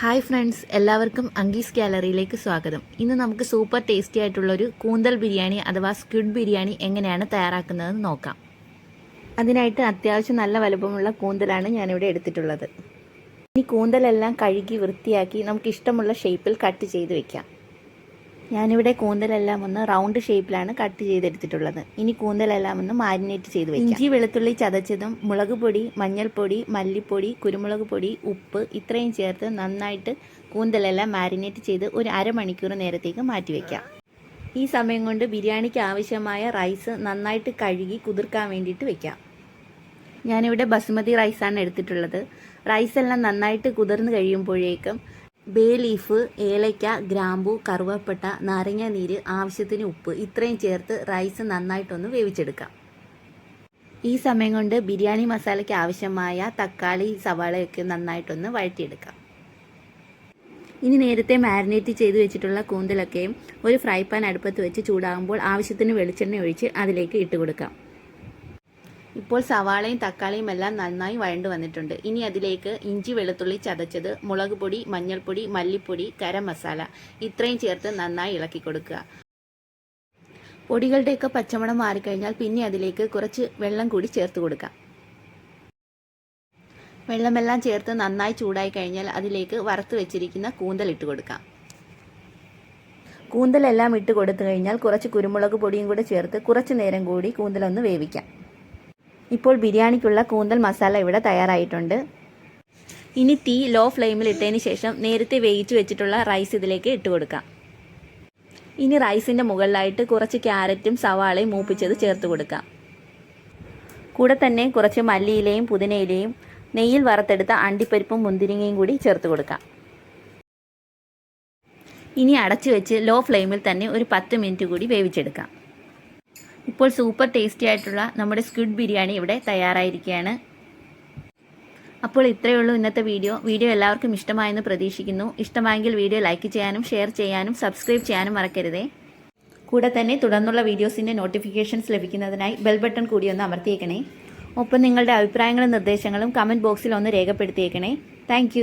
Hi friends എല്ലാവർക്കും അങ്കീസ് ഗാലറിയിലേക്ക് സ്വാഗതം. ഇന്ന് നമുക്ക് സൂപ്പർ ടേസ്റ്റി ആയിട്ടുള്ളൊരു കൂന്തൽ ബിരിയാണി അഥവാ സ്ക്വിഡ് ബിരിയാണി എങ്ങനെയാണ് തയ്യാറാക്കുന്നതെന്ന് നോക്കാം. അതിനായിട്ട് അത്യാവശ്യം നല്ല വലുപ്പമുള്ള കൂന്തലാണ് ഞാനിവിടെ എടുത്തിട്ടുള്ളത്. ഇനി കൂന്തലെല്ലാം കഴുകി വൃത്തിയാക്കി നമുക്ക് ഇഷ്ടമുള്ള ഷേപ്പിൽ കട്ട് ചെയ്ത് വെക്കാം. ഞാനിവിടെ കൂന്തലെല്ലാം ഒന്ന് റൗണ്ട് ഷേപ്പിലാണ് കട്ട് ചെയ്തെടുത്തിട്ടുള്ളത്. ഇനി കൂന്തലെല്ലാം ഒന്ന് മാരിനേറ്റ് ചെയ്ത് വെക്കാം. ഇഞ്ചി വെളുത്തുള്ളി ചതച്ചതും മുളക് പൊടി മഞ്ഞൾപ്പൊടി മല്ലിപ്പൊടി കുരുമുളക് പൊടി ഉപ്പ് ഇത്രയും ചേർത്ത് നന്നായിട്ട് കൂന്തലെല്ലാം മാരിനേറ്റ് ചെയ്ത് ഒരു അരമണിക്കൂർ നേരത്തേക്ക് മാറ്റി വെക്കാം. ഈ സമയം കൊണ്ട് ബിരിയാണിക്ക് ആവശ്യമായ റൈസ് നന്നായിട്ട് കഴുകി കുതിർക്കാൻ വേണ്ടിയിട്ട് വെക്കാം. ഞാനിവിടെ ബസുമതി റൈസാണ് എടുത്തിട്ടുള്ളത്. റൈസെല്ലാം നന്നായിട്ട് കുതിർന്ന് കഴിയുമ്പോഴേക്കും ബേ ലീഫ് ഏലയ്ക്ക ഗ്രാമ്പു കറുവപ്പട്ട നാരങ്ങ നീര് ആവശ്യത്തിന് ഉപ്പ് ഇത്രയും ചേർത്ത് റൈസ് നന്നായിട്ടൊന്ന് വേവിച്ചെടുക്കാം. ഈ സമയം കൊണ്ട് ബിരിയാണി മസാലയ്ക്ക് ആവശ്യമായ തക്കാളി സവാളയൊക്കെ നന്നായിട്ടൊന്ന് വഴറ്റിയെടുക്കാം. ഇനി നേരത്തെ മാരിനേറ്റ് ചെയ്ത് വെച്ചിട്ടുള്ള കൂന്തലൊക്കെയും ഒരു ഫ്രൈ പാൻ അടുപ്പത്ത് വെച്ച് ചൂടാകുമ്പോൾ ആവശ്യത്തിന് വെളിച്ചെണ്ണ ഒഴിച്ച് അതിലേക്ക് ഇട്ട് കൊടുക്കാം. ഇപ്പോൾ സവാളയും തക്കാളിയും എല്ലാം നന്നായി വഴണ്ടു വന്നിട്ടുണ്ട്. ഇനി അതിലേക്ക് ഇഞ്ചി വെളുത്തുള്ളി ചതച്ചത് മുളക് പൊടി മഞ്ഞൾപ്പൊടി മല്ലിപ്പൊടി ഗരം മസാല ഇത്രയും ചേർത്ത് നന്നായി ഇളക്കി കൊടുക്കുക. പൊടികളുടെയൊക്കെ പച്ചമണം മാറിക്കഴിഞ്ഞാൽ പിന്നെ അതിലേക്ക് കുറച്ച് വെള്ളം കൂടി ചേർത്ത് കൊടുക്കാം വെള്ളമെല്ലാം ചേർത്ത് നന്നായി ചൂടായി കഴിഞ്ഞാൽ അതിലേക്ക് വറുത്ത് വെച്ചിരിക്കുന്ന കൂന്തൽ ഇട്ട് കൊടുക്കാം കൂന്തലെല്ലാം ഇട്ട് കൊടുത്തു കഴിഞ്ഞാൽ കുറച്ച് കുരുമുളക് പൊടിയും കൂടെ ചേർത്ത് കുറച്ച് നേരം കൂടി കൂന്തലൊന്ന് വേവിക്കാം. ഇപ്പോൾ ബിരിയാണിക്കുള്ള കൂന്തൽ മസാല ഇവിടെ തയ്യാറായിട്ടുണ്ട്. ഇനി തീ ലോ ഫ്ലെയിമിൽ ഇട്ടതിന് ശേഷം നേരത്തെ വേവിച്ച് വെച്ചിട്ടുള്ള റൈസ് ഇതിലേക്ക് ഇട്ട് കൊടുക്കാം. ഇനി റൈസിന്റെ മുകളിലായിട്ട് കുറച്ച് ക്യാരറ്റും സവാളയും മൂപ്പിച്ചത് ചേർത്ത് കൊടുക്കാം. കൂടെ തന്നെ കുറച്ച് മല്ലിയിലയും പുതിനയിലയും നെയ്യിൽ വറുത്തെടുത്ത അണ്ടിപ്പരിപ്പും മുന്തിരിങ്ങയും കൂടി ചേർത്ത് കൊടുക്കാം. ഇനി അടച്ചു വെച്ച് ലോ ഫ്ലെയിമിൽ തന്നെ ഒരു പത്ത് മിനിറ്റ് കൂടി വേവിച്ചെടുക്കാം. ഇപ്പോൾ സൂപ്പർ ടേസ്റ്റി ആയിട്ടുള്ള നമ്മുടെ സ്ക്വിഡ് ബിരിയാണി ഇവിടെ തയ്യാറായിരിക്കുകയാണ്. അപ്പോൾ ഇത്രയേ ഉള്ളൂ ഇന്നത്തെ വീഡിയോ. വീഡിയോ എല്ലാവർക്കും ഇഷ്ടമായെന്ന് പ്രതീക്ഷിക്കുന്നു. ഇഷ്ടമായെങ്കിൽ വീഡിയോ ലൈക്ക് ചെയ്യാനും ഷെയർ ചെയ്യാനും സബ്സ്ക്രൈബ് ചെയ്യാനും മറക്കരുതേ. കൂടെ തന്നെ തുടർന്നുള്ള വീഡിയോസിന്റെ നോട്ടിഫിക്കേഷൻസ് ലഭിക്കുന്നതിനായി ബെൽ ബട്ടൺ കൂടി ഒന്ന് അമർത്തിയേക്കണേ. ഒപ്പം നിങ്ങളുടെ അഭിപ്രായങ്ങളും നിർദ്ദേശങ്ങളും കമന്റ് ബോക്സിൽ ഒന്ന് രേഖപ്പെടുത്തിയേക്കണേ. താങ്ക്